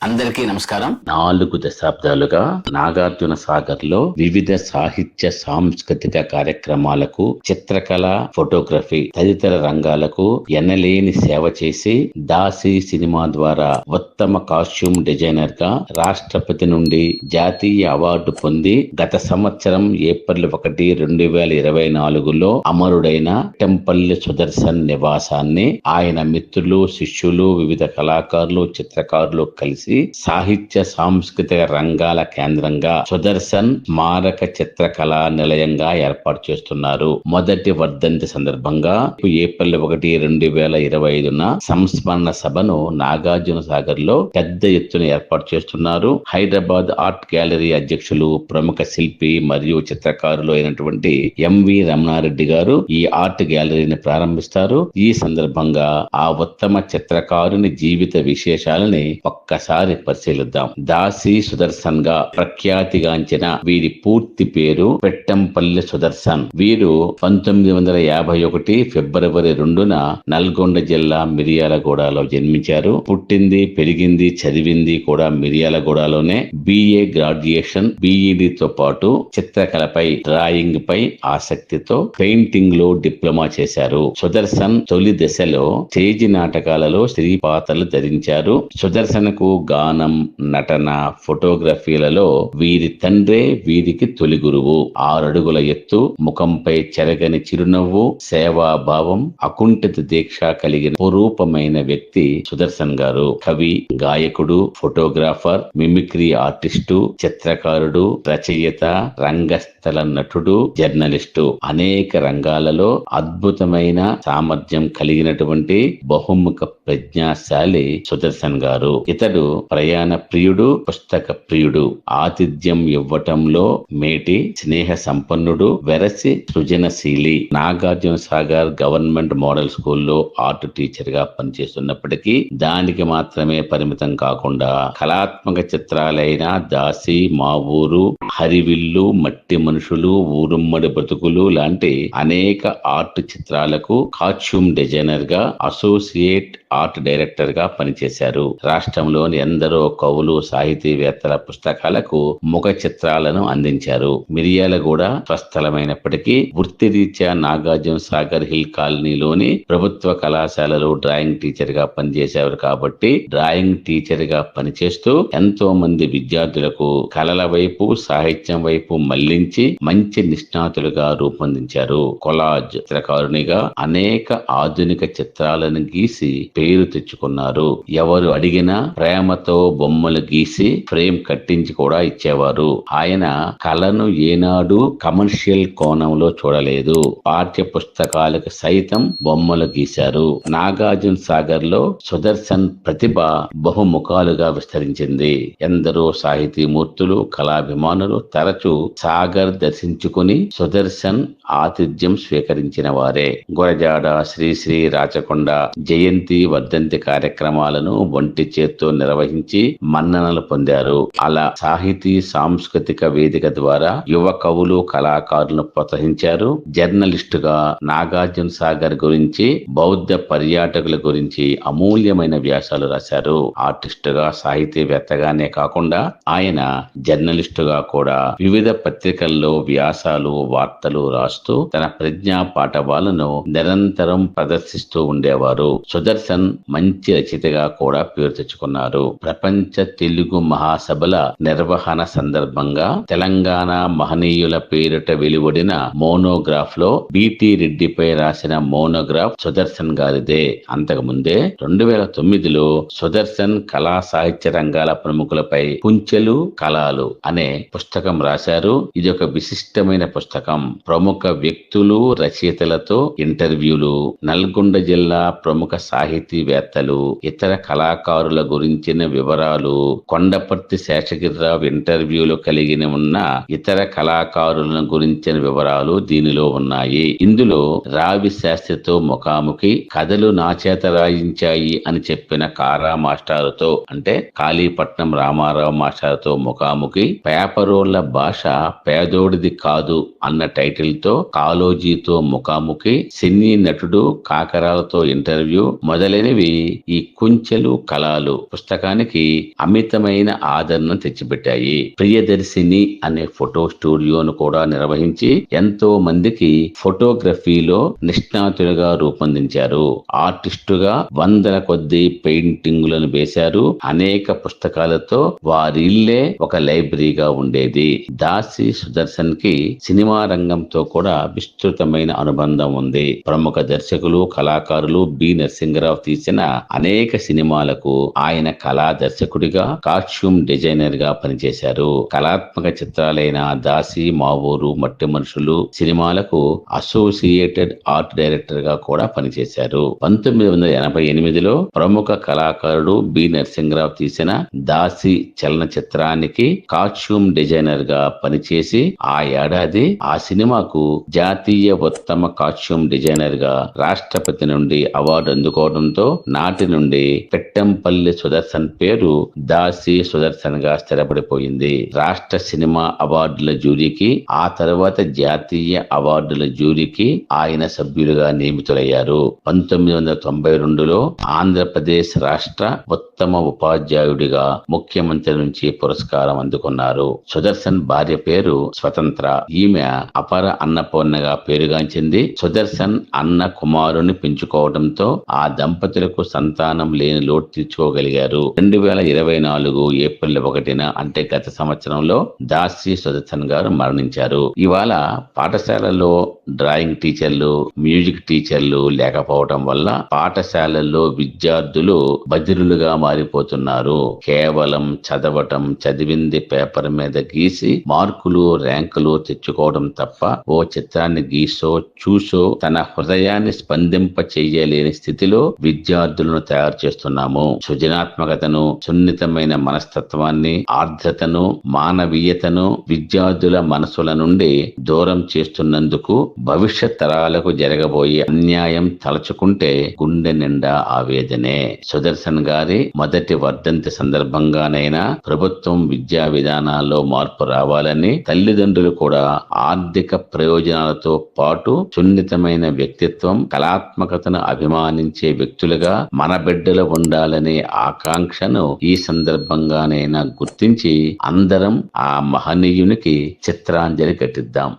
అందరికీ నమస్కారం. నాలుగు దశాబ్దాలుగా నాగార్జున సాగర్లో వివిధ సాహిత్య సాంస్కృతిక కార్యక్రమాలకు చిత్రకళ ఫోటోగ్రఫీ తదితర రంగాలకు ఎనలేని సేవ చేసి దాసి సినిమా ద్వారా ఉత్తమ కాస్ట్యూమ్ డిజైనర్గా రాష్ట్రపతి నుండి జాతీయ అవార్డు పొంది గత సంవత్సరం ఏప్రిల్ ఒకటి రెండు వేల ఇరవై నాలుగులో అమరుడైన టెంపల్లి సుదర్శన్ నివాసాన్ని ఆయన మిత్రులు శిష్యులు వివిధ కళాకారులు చిత్రకారులు కలిసి సాహిత్య సాంస్కృతిక రంగాల కేంద్రంగా సుదర్శన్ స్మారక చిత్రకళా నిలయంగా ఏర్పాటు చేస్తున్నారు. మొదటి వర్ధంతి సందర్భంగా ఏప్రిల్ ఒకటి రెండు వేల ఇరవై ఐదున సంస్మరణ సభను నాగార్జున సాగర్లో పెద్ద ఎత్తున ఏర్పాటు చేస్తున్నారు. హైదరాబాద్ ఆర్ట్ గ్యాలరీ అధ్యక్షులు ప్రముఖ శిల్పి మరియు చిత్రకారులు అయినటువంటి ఎంవి రమణారెడ్డి గారు ఈ ఆర్ట్ గ్యాలరీని ప్రారంభిస్తారు. ఈ సందర్భంగా ఆ ఉత్తమ చిత్రకారుని జీవిత విశేషాలని ఒక్కసారి పరిశీలిద్దాం. దాసి సుదర్శన్గా ప్రఖ్యాతిగాంచిన వీరి పూర్తి పేరు పెట్టంపల్లి సుదర్శన్. వీరు పంతొమ్మిది వందల యాభై ఒకటి ఫిబ్రవరి రెండున నల్గొండ జిల్లా మిరియాలగూడలో జన్మించారు. పుట్టింది పెరిగింది చదివింది కూడా మిరియాలగూడలోనే. బిఏ గ్రాడ్యుయేషన్ బిఈడితో పాటు చిత్రకళపై డ్రాయింగ్ పై ఆసక్తితో పెయింటింగ్లో డిప్లొమా చేశారు. సుదర్శన్ తొలి దశలో స్టేజ్ నాటకాలలో స్త్రీ పాత్రలు ధరించారు. సుదర్శన్కు గానం నటన ఫోటోగ్రఫీలలో వీరి తండ్రే వీరికి తొలి గురువు. ఆరడుగుల ఎత్తు ముఖంపై చెరగని చిరునవ్వు సేవాభావం అకుంఠిత దీక్ష కలిగిన పురూపమైన వ్యక్తి సుదర్శన్ గారు. కవి గాయకుడు ఫోటోగ్రాఫర్ మిమిక్రీ ఆర్టిస్టు చిత్రకారుడు రచయిత రంగస్థల నటుడు జర్నలిస్టు. అనేక రంగాలలో అద్భుతమైన సామర్థ్యం కలిగినటువంటి బహుముఖ ప్రజ్ఞాశాలి సుదర్శన్ గారు. ఇతడు ప్రయాణ ప్రియుడు పుస్తక ప్రియుడు. ఆతిథ్యం ఇవ్వటంలో మేటి స్నేహ సంపన్నుడు వెరసి సృజనశీలి. నాగార్జున సాగర్ గవర్నమెంట్ మోడల్ స్కూల్లో ఆర్ట్ టీచర్గా పనిచేస్తున్నప్పటికీ దానికి మాత్రమే పరిమితం కాకుండా కళాత్మక చిత్రాలైన దాసి మా ఊరు హరివిల్లు మట్టి మనుషులు ఊరుమ్మడి బతుకులు లాంటి అనేక ఆర్ట్ చిత్రాలకు కాస్ట్యూమ్ డిజైనర్గా అసోసియేట్ ఆర్ట్ డైరెక్టర్గా పనిచేశారు. రాష్ట్రంలోని ఎందరో కవులు సాహితీవేత్తల పుస్తకాలకు ముఖ చిత్రాలను అందించారు. మిరియాలగూడ స్వస్థలమైనప్పటికీ వృత్తిరీత్యా నాగార్జున సాగర్ హిల్ కాలనీలోని ప్రభుత్వ కళాశాలలో డ్రాయింగ్ టీచర్గా పనిచేశారు కాబట్టి డ్రాయింగ్ టీచర్గా పనిచేస్తూ ఎంతో మంది విద్యార్థులకు కళల వైపు సాహిత్యం వైపు మళ్ళించి మంచి నిష్ణాతులుగా రూపొందించారు. కొలాజ్ చిత్రకారునిగా అనేక ఆధునిక చిత్రాలను గీసి పేరు తెచ్చుకున్నారు. ఎవరు అడిగినా ప్రేమతో బొమ్మలు గీసి ఫ్రేమ్ కట్టించి కూడా ఇచ్చేవారు. ఆయన కళను ఏనాడు కమర్షియల్ కోణంలో చూడలేదు. పాఠ్య పుస్తకాలకు సైతం బొమ్మలు గీశారు. నాగార్జున సాగర్లో సుదర్శన్ ప్రతిభ బహుముఖాలుగా విస్తరించింది. ఎందరో సాహితీ మూర్తులు కళాభిమానులు తరచూ సాగర్ దర్శించుకుని సుదర్శన్ ఆతిథ్యం స్వీకరించిన వారే. గురజాడ శ్రీశ్రీ రాచకొండ జయంతి వర్ధంతి కార్యక్రమాలను ఒంటి చేత్తో నిర్వహించి మన్ననలు పొందారు. అలా సాహితీ సాంస్కృతిక వేదిక ద్వారా యువ కవులు కళాకారులను ప్రోత్సహించారు. జర్నలిస్టుగా నాగార్జున సాగర్ గురించి బౌద్ధ పర్యాటకుల గురించి అమూల్యమైన వ్యాసాలు రాశారు. ఆర్టిస్టుగా సాహితీవేత్తగానే కాకుండా ఆయన జర్నలిస్టుగా కూడా వివిధ పత్రికల్లో వ్యాసాలు వార్తలు రాస్తూ తన ప్రజ్ఞా పాఠవాలను నిరంతరం ప్రదర్శిస్తూ ఉండేవారు. సుదర్శన్ మంచి రచయితగా కూడా పేరు తెచ్చుకున్నారు. ప్రపంచ తెలుగు మహాసభల నిర్వహణ సందర్భంగా తెలంగాణ మహనీయుల పేరిట వెలువడిన మోనోగ్రాఫ్లో బిటి రెడ్డిపై రాసిన మోనోగ్రాఫ్ సుదర్శన్ గారిదే. అంతకు ముందే రెండు వేల తొమ్మిదిలో సుదర్శన్ కళా సాహిత్య రంగాల ప్రముఖులపై కుంచెలు కళలు అనే పుస్తకం రాశారు. ఇది ఒక విశిష్టమైన పుస్తకం. ప్రముఖ వ్యక్తులు రచయితలతో ఇంటర్వ్యూలు నల్గొండ జిల్లా ప్రముఖ సాహితీవేత్తలు ఇతర కళాకారుల గురించిన వివరాలు కొండపర్తి శేషగిరిరావు ఇంటర్వ్యూలు కలిగిన ఉన్న ఇతర కళాకారులను గురించిన వివరాలు దీనిలో ఉన్నాయి. ఇందులో రావి శాస్త్రితో ముఖాముఖి కథలు నా చేత రాయించాయి అని చెప్పిన కారా మాస్టారుతో అంటే కాళీపట్నం రామారావు మాస్టారుతో ముఖాముఖి పేపరోళ్ళ భాష పేదోడిది కాదు అన్న టైటిల్తో కాలోజీతో ముఖాముఖి సినీ నటుడు కాకరాలతో ఇంటర్వ్యూ మొదలైనవి ఈ కుంచెలు కళాలు. పుస్తక పుస్తకానికి అమితమైన ఆదరణ తెచ్చిపెట్టాయి. ప్రియదర్శిని అనే ఫోటో స్టూడియోను కూడా నిర్వహించి ఎంతో మందికి ఫోటోగ్రఫీలో నిష్ణాతులుగా రూపొందించారు. ఆర్టిస్టుగా వందల కొద్ది పెయింటింగులను వేశారు. అనేక పుస్తకాలతో వారి ఇల్లే ఒక లైబ్రరీగా ఉండేది. దాసి సుదర్శన్కి సినిమా రంగంతో కూడా విస్తృతమైన అనుబంధం ఉంది. ప్రముఖ దర్శకులు కళాకారులు బి. నరసింహరావు తీసిన అనేక సినిమాలకు ఆయన కళ దర్శకుడిగా కాస్ట్యూమ్ డిజైనర్గా పనిచేశారు. కళాత్మక చిత్రాలైన దాసి మావూరు మట్టి మనుషులు సినిమాలకు అసోసియేటెడ్ ఆర్ట్ డైరెక్టర్గా కూడా పనిచేశారు. పంతొమ్మిది వందల ఎనభై ఎనిమిదిలో ప్రముఖ కళాకారుడు బి. నరసింహరావు తీసిన దాసి చలన చిత్రానికి కాస్ట్యూమ్ డిజైనర్గా పనిచేసి ఆ ఏడాది ఆ సినిమాకు జాతీయ ఉత్తమ కాస్ట్యూమ్ డిజైనర్గా రాష్ట్రపతి నుండి అవార్డు అందుకోవడంతో నాటి నుండి పెట్టంపల్లి సుదర్శన్ పేరు దాసి సుదర్శన్గా స్థిరపడిపోయింది. రాష్ట్ర సినిమా అవార్డుల జ్యూరీకి ఆ తర్వాత జాతీయ అవార్డుల జ్యూరీకి ఆయన సభ్యులుగా నియమితులయ్యారు. పంతొమ్మిది వందల తొంభై రెండులో ఆంధ్రప్రదేశ్ రాష్ట్ర ఉత్తమ ఉపాధ్యాయుడిగా ముఖ్యమంత్రి నుంచి పురస్కారం అందుకున్నారు. సుదర్శన్ భార్య పేరు స్వతంత్ర. ఈమె అపర అన్నపూర్ణగా పేరుగాంచింది. సుదర్శన్ అన్న కుమారుని పెంచుకోవడంతో ఆ దంపతులకు సంతానం లేని లోటు తీర్చుకోగలిగారు. రెండు వేల ఇరవై నాలుగు ఏప్రిల్ ఒకటిన అంటే గత సంవత్సరంలో దాసి సుదర్శన్ గారు మరణించారు. ఇవాళ పాఠశాలలో డ్రాయింగ్ టీచర్లు మ్యూజిక్ టీచర్లు లేకపోవడం వల్ల పాఠశాలల్లో విద్యార్థులు బదిరులుగా మారిపోతున్నారు. కేవలం చదవటం చదివింది పేపర్ మీద గీసి మార్కులు ర్యాంకులు తెచ్చుకోవడం తప్ప ఓ చిత్రాన్ని గీసో చూసో తన హృదయాన్ని స్పందింప చెయ్యలేని స్థితిలో విద్యార్థులను తయారు చేస్తున్నాము. సృజనాత్మకత సృజనాత్మకతను సున్నితమైన మనస్తత్వాన్ని ఆర్ద్రతను మానవీయతను విద్యార్థుల మనసుల నుండి దూరం చేస్తున్నందుకు భవిష్యత్ తరాలకు జరగబోయే అన్యాయం తలచుకుంటే గుండె నిండా ఆవేదనే. సుదర్శన్ గారి మొదటి వర్ధంతి సందర్భంగానైనా ప్రభుత్వం విద్యా విధానాల్లో మార్పు రావాలని తల్లిదండ్రులు కూడా ఆర్థిక ప్రయోజనాలతో పాటు సున్నితమైన వ్యక్తిత్వం కళాత్మకతను అభిమానించే వ్యక్తులుగా మన బిడ్డలు ఉండాలనే ఆకాంక్షను ఈ సందర్భంగానైనా గుర్తించి అందరం ఆ మహనీయునికి చిత్రాంజలి కట్టిద్దాం